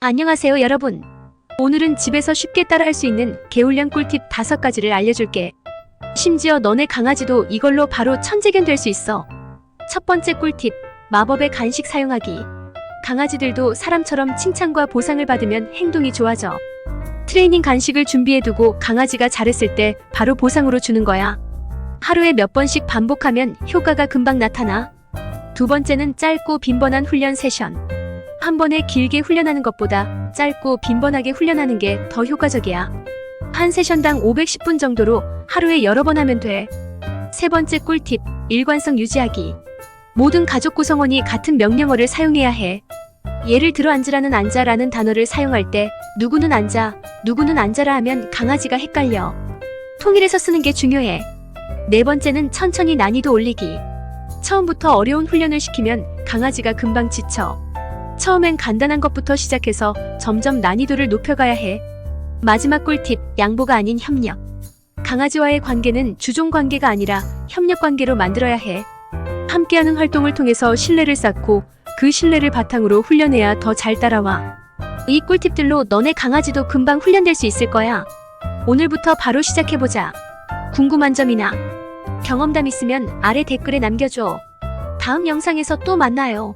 안녕하세요, 여러분. 오늘은 집에서 쉽게 따라할 수 있는 개훈련 꿀팁 5가지를 알려줄게. 심지어 너네 강아지도 이걸로 바로 천재견 될 수 있어. 첫 번째 꿀팁, 마법의 간식 사용하기. 강아지들도 사람처럼 칭찬과 보상을 받으면 행동이 좋아져. 트레이닝 간식을 준비해두고 강아지가 잘했을 때 바로 보상으로 주는 거야. 하루에 몇 번씩 반복하면 효과가 금방 나타나. 두 번째는 짧고 빈번한 훈련 세션. 한 번에 길게 훈련하는 것보다 짧고 빈번하게 훈련하는 게 더 효과적이야. 한 세션당 510분 정도로 하루에 여러 번 하면 돼. 세 번째 꿀팁, 일관성 유지하기. 모든 가족 구성원이 같은 명령어를 사용해야 해. 예를 들어 앉으라는 앉아라는 단어를 사용할 때 누구는 앉아, 누구는 앉아라 하면 강아지가 헷갈려. 통일해서 쓰는 게 중요해. 네 번째는 천천히 난이도 올리기. 처음부터 어려운 훈련을 시키면 강아지가 금방 지쳐. 처음엔 간단한 것부터 시작해서 점점 난이도를 높여가야 해. 마지막 꿀팁, 양보가 아닌 협력. 강아지와의 관계는 주종 관계가 아니라 협력 관계로 만들어야 해. 함께하는 활동을 통해서 신뢰를 쌓고 그 신뢰를 바탕으로 훈련해야 더 잘 따라와. 이 꿀팁들로 너네 강아지도 금방 훈련될 수 있을 거야. 오늘부터 바로 시작해보자. 궁금한 점이나 경험담 있으면 아래 댓글에 남겨줘. 다음 영상에서 또 만나요.